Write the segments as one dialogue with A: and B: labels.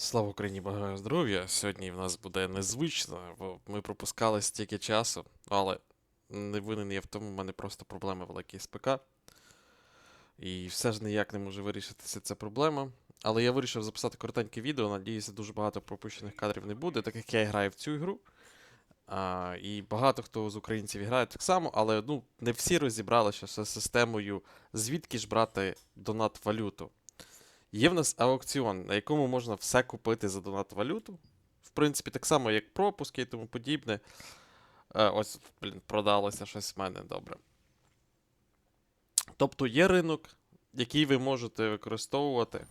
A: Слава Україні, бажаю здоров'я. Сьогодні в нас буде незвично, бо ми пропускали стільки часу, але не винен я в тому, в мене просто проблеми великі з ПК. І все ж ніяк не може вирішитися ця проблема. Але я вирішив записати коротеньке відео. Надіюся, дуже багато пропущених кадрів не буде, так як я граю в цю ігру. А, і багато хто з українців грає так само, але ну, не всі розібралися з системою, звідки ж брати донат валюту. Є в нас аукціон, на якому можна все купити за донат валюту. В принципі, так само, як пропуски і тому подібне. Е, ось, блін, продалося щось в мене добре. Тобто є ринок, який ви можете використовувати.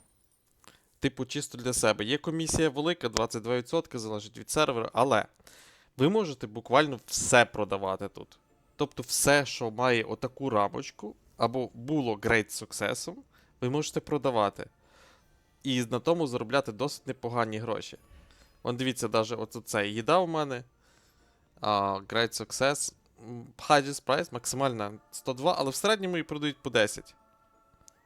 A: Типу, чисто для себе. Є комісія велика, 22% залежить від сервера, але ви можете буквально все продавати тут. Тобто, все, що має отаку рамочку, або було great success, ви можете продавати. І на тому заробляти досить непогані гроші. Вон дивіться, навіть от це їда у мене. А, Great Success. Highest price, максимальна 102, але в середньому її продають по 10.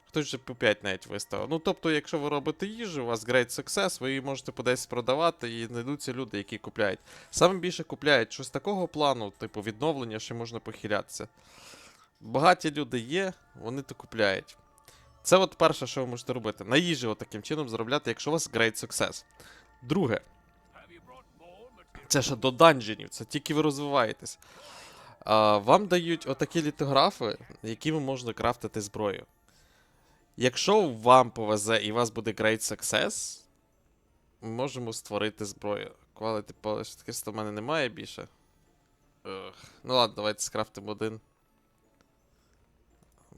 A: Хтось вже по 5 навіть виставив. Ну, тобто, якщо ви робите їжу, у вас Great Success, ви її можете по 10 продавати і знайдуться люди, які купляють. Саме більше купляють щось такого плану, типу відновлення, що можна похилятися. Багаті люди є, вони то купляють. Це от перше, що ви можете робити. На їжі от таким чином заробляти, якщо у вас Great Success. Друге. Це ще до данженів, це тільки ви розвиваєтесь. А, вам дають отакі літографи, якими можна крафтити зброю. Якщо вам повезе і у вас буде Great Success, ми можемо створити зброю. Quality Polish Crystal в мене немає більше. Ех. Ну ладно, давайте скрафтимо один.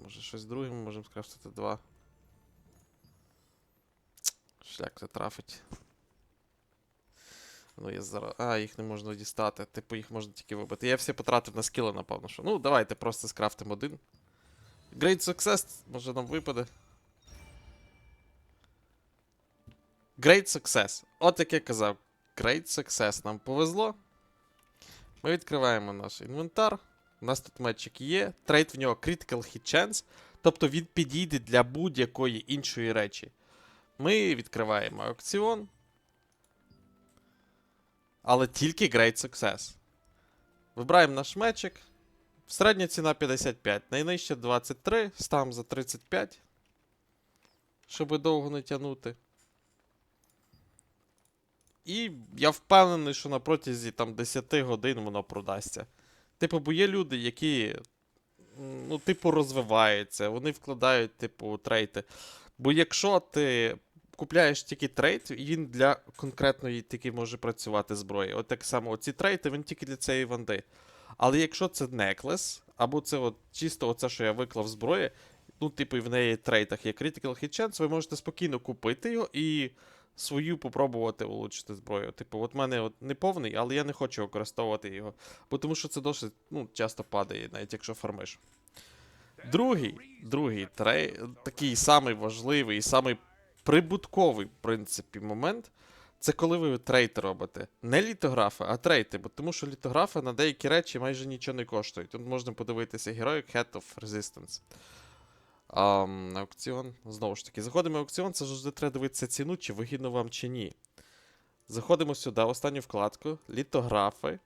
A: Може щось друге ми можемо скрафтити два. Шлях це трафить. Ну, я зараз. А, їх не можна дістати. Типу, їх можна тільки вибити. Я всі потратив на скіли, напевно, що. Ну, давайте просто скрафтимо один. Great Success, може нам випаде. Great Success. От як я казав. Great Success. Нам повезло. Ми відкриваємо наш інвентар. У нас тут мечик є. Трейд в нього Critical Hit Chance. Тобто він підійде для будь-якої іншої речі. Ми відкриваємо аукціон. Але тільки Great Success. Вибираємо наш мечик. Середня ціна 55. Найнижча 23. Ставимо за 35. Щоб довго не тягнути. І я впевнений, що на протязі там 10 годин воно продасться. Типу, бо є люди, які, ну, типу, розвиваються, вони вкладають, типу, трейти. Бо якщо ти купляєш тільки трейд, він для конкретної тільки може працювати зброї. От так само ці трейти, він тільки для цієї ванди. Але якщо це неклес, або це от чисто оце, що я виклав зброї, ну, типу, і в неї трейтах є Critical Hit Chance, ви можете спокійно купити його і свою попробувати улучшити зброю. Типу, от мене от не повний, але я не хочу використовувати його. Бо тому що це досить ну, часто падає, навіть якщо фармиш. Другий, другий трей, такий самий важливий і самий прибутковий, в принципі, момент. Це коли ви трейти робите. Не літографи, а трейти. Бо тому що літографи на деякі речі майже нічого не коштують. Тут можна подивитися Heroic Head of Resistance. Um, аукціон. Знову ж таки, заходимо в аукціон, це завжди треба дивитися ціну, чи вигідно вам, чи ні. Заходимо сюди, останню вкладку, літографи.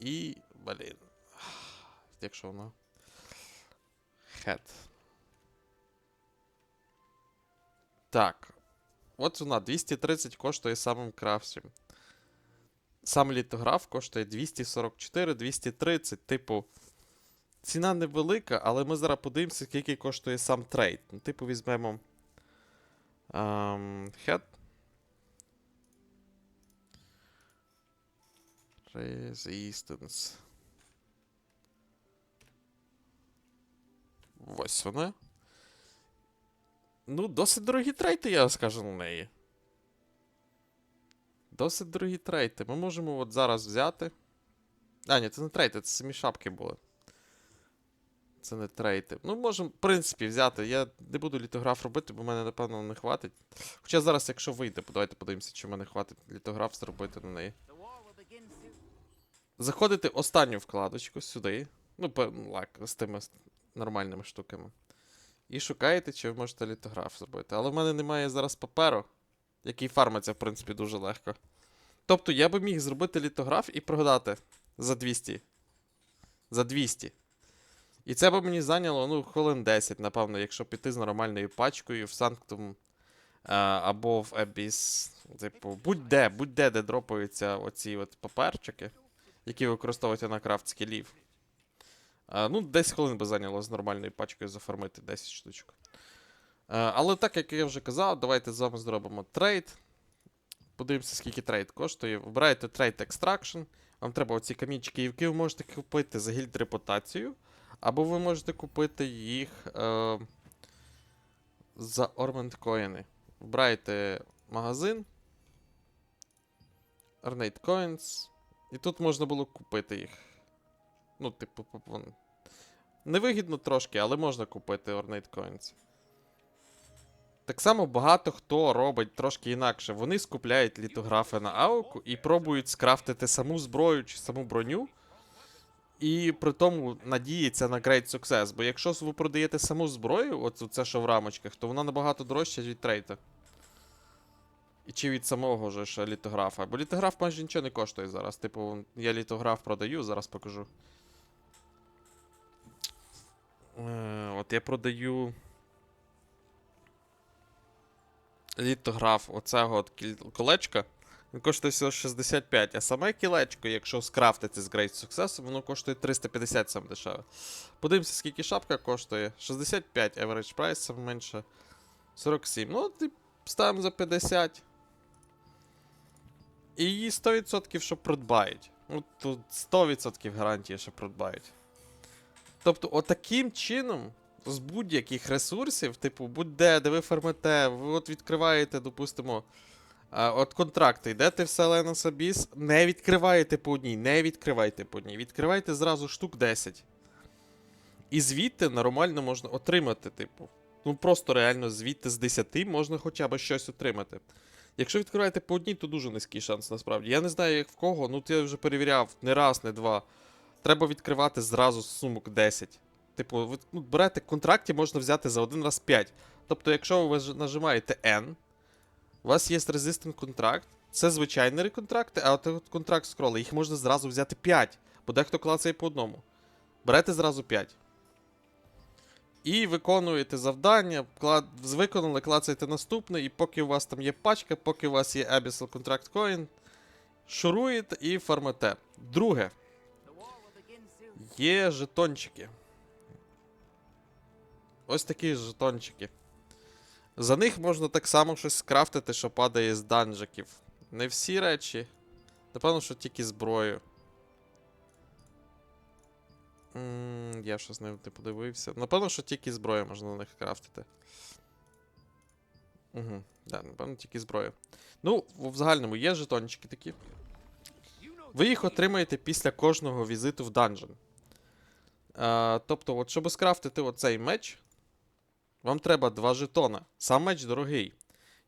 A: І. Блін. Якщо воно. Head. Так. От вона 230 коштує самим кращим. Сам літограф коштує 244, 230. Типу, ціна невелика, але ми зараз подивимося, скільки коштує сам трейд. Ну, типу, візьмемо. Um, head. Resistance. Ось вона. Ну, досить дорогі трейти, я скажу на неї. Досить дорогі трейти. Ми можемо от зараз взяти. А, ні, це не трейти, це самі шапки були. Це не трейти. Ну, можемо, в принципі, взяти. Я не буду літограф робити, бо мене, напевно, не хватить. Хоча зараз, якщо вийде, давайте подивимося, чи в мене хватить літограф зробити на неї. Заходите останню вкладочку сюди. Ну, ну, лак, з тими нормальними штуками. І шукаєте, чи ви можете літограф зробити. Але в мене немає зараз паперу. який фармиться, в принципі, дуже легко. Тобто я би міг зробити літограф і продати за 200. За 200. І це би мені зайняло, ну, хвилин 10, напевно, якщо піти з нормальною пачкою в Sanctum е, або в Abyss. Типу, будь-де, будь-де, де дропаються оці от паперчики, які використовуєте на крафт скілів. Е, ну, 10 хвилин би зайняло з нормальною пачкою зафармити 10 штучок. Е, але так, як я вже казав, давайте з вами зробимо трейд. Подивимося, скільки трейд коштує. Вибираєте трейд Extraction. Вам треба оці камінчики, які ви можете купити за гільд репутацію. Або ви можете купити їх е, за коїни. Вбираєте магазин. Ornate Coins. І тут можна було купити їх. Ну, типу, невигідно трошки, але можна купити Ornate Coins. Так само багато хто робить трошки інакше. Вони скупляють літографи на ауку і пробують скрафтити саму зброю чи саму броню. І при тому надіється на Great Success. Бо якщо ви продаєте саму зброю, от це що в рамочках, то вона набагато дорожча від трейта. І чи від самого ж літографа. Бо літограф майже нічого не коштує зараз. Типу, я літограф продаю, зараз покажу. Е, от я продаю. Літограф оцього от колечка. Він коштує всього 65, а саме кілечко, якщо скрафтити з Great Success, воно коштує 350 саме дешеве. Подивимося, скільки шапка коштує. 65 average price, саме менше. 47. Ну, і ставимо за 50. І її 100% що придбають. Ну, тут 100% гарантії, що придбають. Тобто, отаким чином, з будь-яких ресурсів, типу, будь-де, де ви фармите, ви от відкриваєте, допустимо, от контракти, йдете в Селена Сабіс, не відкриваєте по одній, не відкривайте по одній, відкривайте зразу штук 10. І звідти нормально можна отримати, типу. Ну просто реально звідти з 10 можна хоча б щось отримати. Якщо відкриваєте по одній, то дуже низький шанс насправді. Я не знаю, як в кого, ну я вже перевіряв не раз, не два. Треба відкривати зразу сумок 10. Типу, ви ну, берете контракті, можна взяти за один раз 5. Тобто, якщо ви нажимаєте N, у вас є Resistant контракт, це звичайні реконтракти, а от контракт скроли, їх можна зразу взяти 5, бо дехто клацає по одному. Берете зразу 5. І виконуєте завдання, клад... виконали, клацаєте наступне, і поки у вас там є пачка, поки у вас є Abyssal Contract Coin, шуруєте і фармите. Друге, є жетончики. Ось такі жетончики. За них можна так само щось скрафтити, що падає з данжиків. Не всі речі. Напевно, що тільки зброю. М, Я щось не, подивився. Напевно, що тільки зброю можна на них крафтити. Угу. Да, напевно, тільки зброю. Ну, в загальному є жетончики такі. Ви їх отримаєте після кожного візиту в данжен. Тобто, от, щоб скрафтити оцей меч, вам треба два жетона. Сам меч дорогий.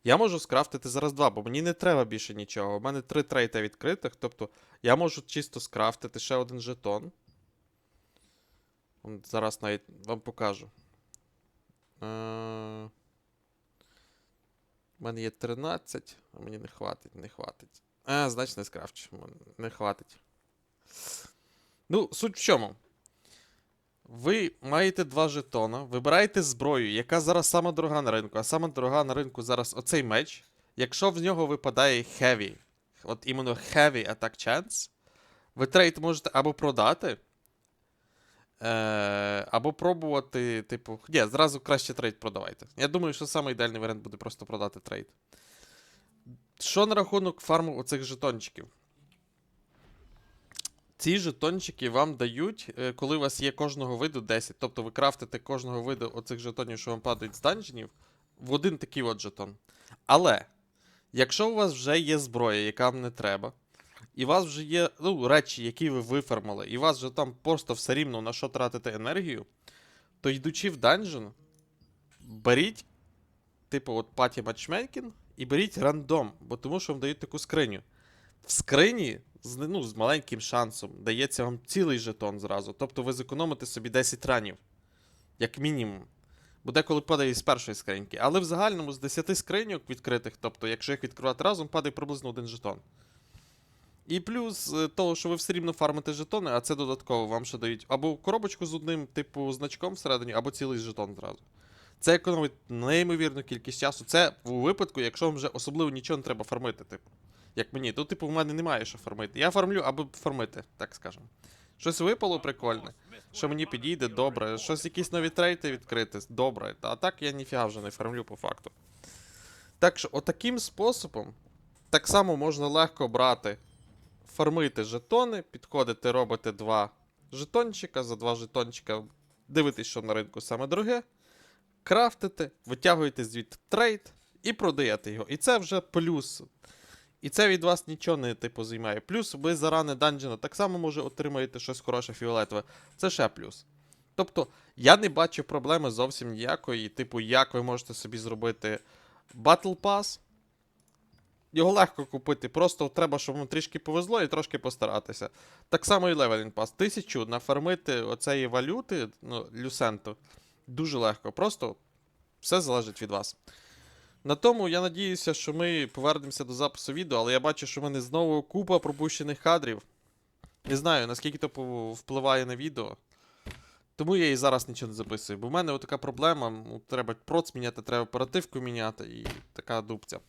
A: Я можу скрафтити зараз два, бо мені не треба більше нічого. У мене три трейта відкритих, тобто я можу чисто скрафтити ще один жетон. Зараз навіть вам покажу. Е, У мене є 13, а мені не хватить, не хватить. А, значить не скрафчу. Не хватить. Ну, суть в чому? Ви маєте два жетона, вибираєте зброю, яка зараз сама дорога на ринку, а сама дорога на ринку зараз оцей меч. Якщо в нього випадає heavy, от іменно heavy attack chance, ви трейд можете або продати, е, або пробувати, типу. Ні, зразу краще трейд продавайте. Я думаю, що саме ідеальний варіант буде просто продати трейд. Що на рахунок фарму оцих жетончиків? Ці жетончики вам дають, е, коли у вас є кожного виду 10. Тобто ви крафтите кожного виду оцих жетонів, що вам падають з данженів, в один такий от жетон. Але, якщо у вас вже є зброя, яка вам не треба, і у вас вже є ну, речі, які ви вифармили, і у вас вже там просто все рівно на що тратити енергію, то йдучи в данжен, беріть, типу, от паті матчмейкінг, і беріть рандом, бо тому що вам дають таку скриню. В скрині з, ну, з маленьким шансом дається вам цілий жетон зразу. Тобто ви зекономите собі 10 ранів. Як мінімум. Бо деколи падає з першої скриньки. Але в загальному з 10 скриньок відкритих, тобто, якщо їх відкривати разом, падає приблизно один жетон. І плюс е, того, що ви все рівно фармите жетони, а це додатково вам ще дають або коробочку з одним, типу, значком всередині, або цілий жетон зразу. Це економить неймовірну кількість часу. Це у випадку, якщо вам вже особливо нічого не треба фармити, типу. Як мені. Тут, типу, в мене немає що фармити. Я фармлю або фармити, так скажемо. Щось випало прикольне, що мені підійде, добре. Щось якісь нові трейти відкрити, добре. А так я ніфіга вже не фармлю по факту. Так що, отаким способом так само можна легко брати, фармити жетони, підходити, робити два жетончика, за два жетончика дивитесь, що на ринку саме дороге, крафтите, витягуєте звідти трейд і продаєте його. І це вже плюс. І це від вас нічого не типу займає. Плюс ви за рани данжена так само може отримаєте щось хороше фіолетове. Це ще плюс. Тобто, я не бачу проблеми зовсім ніякої, типу, як ви можете собі зробити Battle Pass. Його легко купити, просто треба, щоб вам трішки повезло і трошки постаратися. Так само і Leveling Pass. Тисячу нафармити оцеї валюти, ну, люсенту, дуже легко. Просто все залежить від вас. На тому я надіюся, що ми повернемося до запису відео, але я бачу, що в мене знову купа пропущених кадрів. Не знаю, наскільки то впливає на відео. Тому я і зараз нічого не записую. Бо в мене така проблема. ну, Треба проц міняти, треба оперативку міняти і така дубця.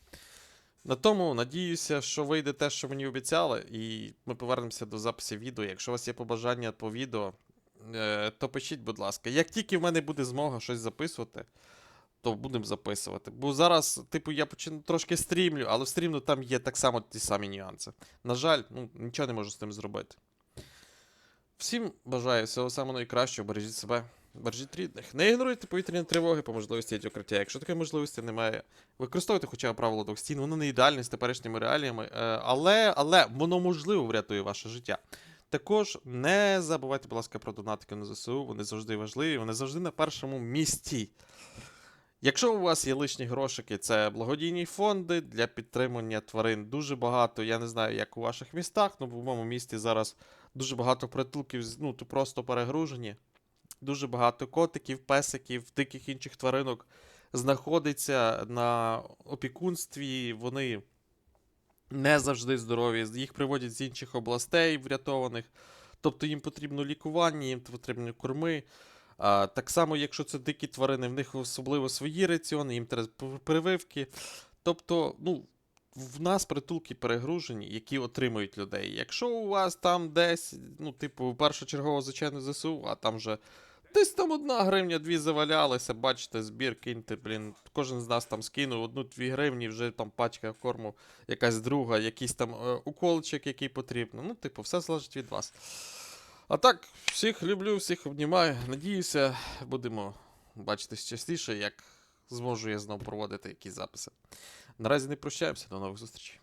A: На тому надіюся, що вийде те, що мені обіцяли, і ми повернемося до запису відео. Якщо у вас є побажання по відео, е, то пишіть, будь ласка. Як тільки в мене буде змога щось записувати, то будемо записувати. Бо зараз, типу, я почину трошки стрімлю, але в стрімну там є так само ті самі нюанси. На жаль, ну, нічого не можу з тим зробити. Всім бажаю всього самого найкращого, бережіть себе, бережіть рідних. Не ігноруйте повітряні тривоги по можливості йти укриття. Якщо такої можливості немає, використовуйте хоча б правило двох стін, воно не ідеальне з теперішніми реаліями, е, але, але воно можливо врятує ваше життя. Також не забувайте, будь ласка, про донатики на ЗСУ, вони завжди важливі, вони завжди на першому місці. Якщо у вас є лишні грошики, це благодійні фонди для підтримання тварин. Дуже багато. Я не знаю, як у ваших містах, але в моєму місті зараз дуже багато притулків, ну, то просто перегружені. Дуже багато котиків, песиків, диких інших тваринок знаходиться на опікунстві. Вони не завжди здорові. Їх приводять з інших областей врятованих. Тобто їм потрібно лікування, їм потрібні корми. А, так само, якщо це дикі тварини, в них особливо свої раціони, їм треба прививки. Тобто, ну, в нас притулки перегружені, які отримують людей. Якщо у вас там десь, ну, типу, першочергово, звичайно, ЗСУ, а там вже десь там одна гривня, дві завалялися, бачите, збір, киньте, блін, кожен з нас там скинув одну-дві гривні, вже там пачка корму, якась друга, якийсь там е, уколчик, який потрібно. Ну, типу, все залежить від вас. А так, всіх люблю, всіх обнімаю. Надіюся, будемо бачитись частіше, як зможу я знову проводити якісь записи. Наразі не прощаємося, до нових зустрічей.